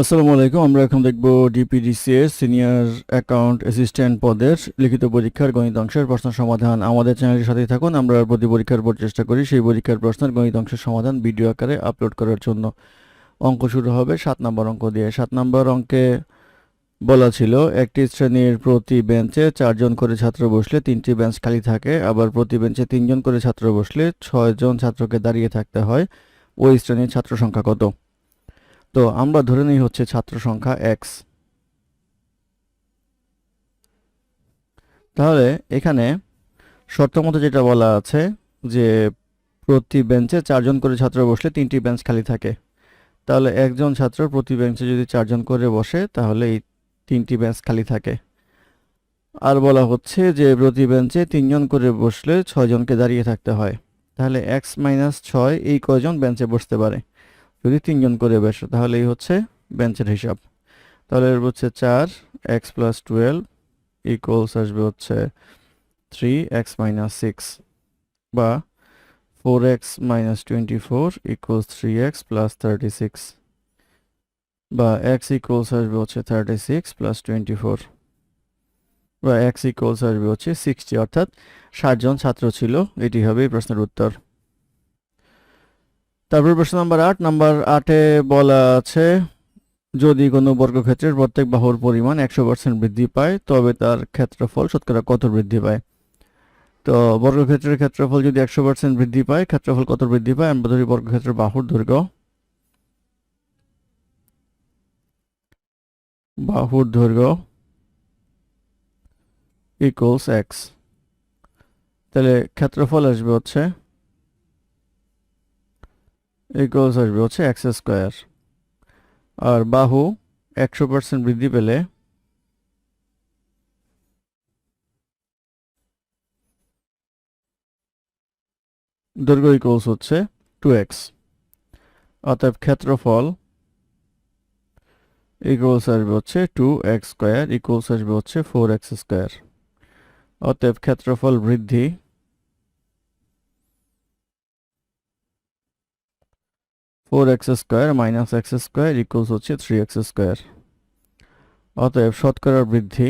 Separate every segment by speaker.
Speaker 1: আসসালামু আলাইকুম, আমরা এখন দেখব ডিপিডিসিএস সিনিয়র অ্যাকাউন্ট অ্যাসিস্ট্যান্ট পদের লিখিত পরীক্ষার গণিত অংশের প্রশ্ন সমাধান। আমাদের চ্যানেলের সাথেই থাকুন, আমরা প্রতি পরীক্ষার পর চেষ্টা করি সেই পরীক্ষার প্রশ্নের গণিত অংশের সমাধান ভিডিও আকারে আপলোড করার জন্য। অঙ্ক শুরু হবে সাত নম্বর অঙ্ক দিয়ে। সাত নম্বর অঙ্কে বলা ছিল, একটি শ্রেণির প্রতি বেঞ্চে চারজন করে ছাত্র বসলে তিনটি বেঞ্চ খালি থাকে, আবার প্রতি বেঞ্চে তিনজন করে ছাত্র বসলে ছয়জন ছাত্রকে দাঁড়িয়ে থাকতে হয়। ওই শ্রেণির ছাত্র সংখ্যা কত? তো আমরা ধরে নিই হচ্ছে ছাত্র সংখ্যা এক্স তাহলে এখানে শর্ত মতো যেটা বলা আছে যে প্রতি বেঞ্চে চারজন করে ছাত্র বসলে তিনটি বেঞ্চ খালি থাকে। তাহলে একজন ছাত্র প্রতি বেঞ্চে যদি চারজন করে বসে, তাহলে এই তিনটি বেঞ্চ খালি থাকে। আর বলা হচ্ছে যে প্রতি বেঞ্চে তিনজন করে বসলে ছয়জনকে দাঁড়িয়ে থাকতে হয়। তাহলে এক্স মাইনাস ছয় এই কয়জন বেঞ্চে বসতে পারে? যদি তিনজন করে বসে তাহলে এই হচ্ছে বেঞ্চের হিসাব। তাহলে এর হচ্ছে চার এক্স প্লাস টুয়েলভ ইকুয়ালস আসবে হচ্ছে থ্রি এক্স মাইনাস সিক্স বা four x minus twenty four equals three x plus thirty six বা এক্স ইকুয়ালস আসবে হচ্ছে thirty six plus twenty four বা এক্স ইকুয়ালস আসবে হচ্ছে সিক্সটি অর্থাৎ ষাটজন ছাত্র ছিল, এটি হবে এই প্রশ্নের উত্তর। তারপর প্রশ্ন নাম্বার আট, নাম্বার আটে বলা আছে, যদি কোনো বর্গক্ষেত্রের প্রত্যেক বাহুর পরিমাণ একশো পার্সেন্ট বৃদ্ধি পায়, তবে তার ক্ষেত্রফল শতকরা কত বৃদ্ধি পায়? তো বর্গক্ষেত্রের ক্ষেত্রফল যদি একশো পার্সেন্ট বৃদ্ধি পায়, ক্ষেত্রফল কত বৃদ্ধি পায়? আমরা ধরি বর্গক্ষেত্রের বাহুর দৈর্ঘ্য। বাহুর দৈর্ঘ্য ইকুয়ালস এক্স তাহলে ক্ষেত্রফল আসবে হচ্ছে ইকুয়ালস আসবে হচ্ছে এক্স স্কোয়ার। আর বাহু একশো পার্সেন্ট বৃদ্ধি পেলে দৈর্ঘ্য ইকুয়ালস হচ্ছে টু এক্স অতএব ক্ষেত্রফল ইকুয়ালস আসবে হচ্ছে টু এক্স স্কোয়ার ইকুয়ালস আসবে হচ্ছে ফোর এক্স স্কোয়ার অতএব ক্ষেত্রফল বৃদ্ধি four x square minus x square equals হচ্ছে থ্রি এক্স স্কোয়ার অতএব শতকরার বৃদ্ধি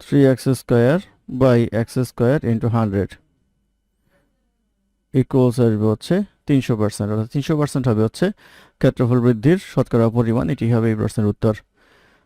Speaker 1: three x square by x square into hundred equals আসবে হচ্ছে তিনশো পার্সেন্ট অর্থাৎ তিনশো পার্সেন্ট হবে হচ্ছে ক্ষেত্রফল বৃদ্ধির শতকরা পরিমাণ, এটি হবে এই প্রশ্নের উত্তর।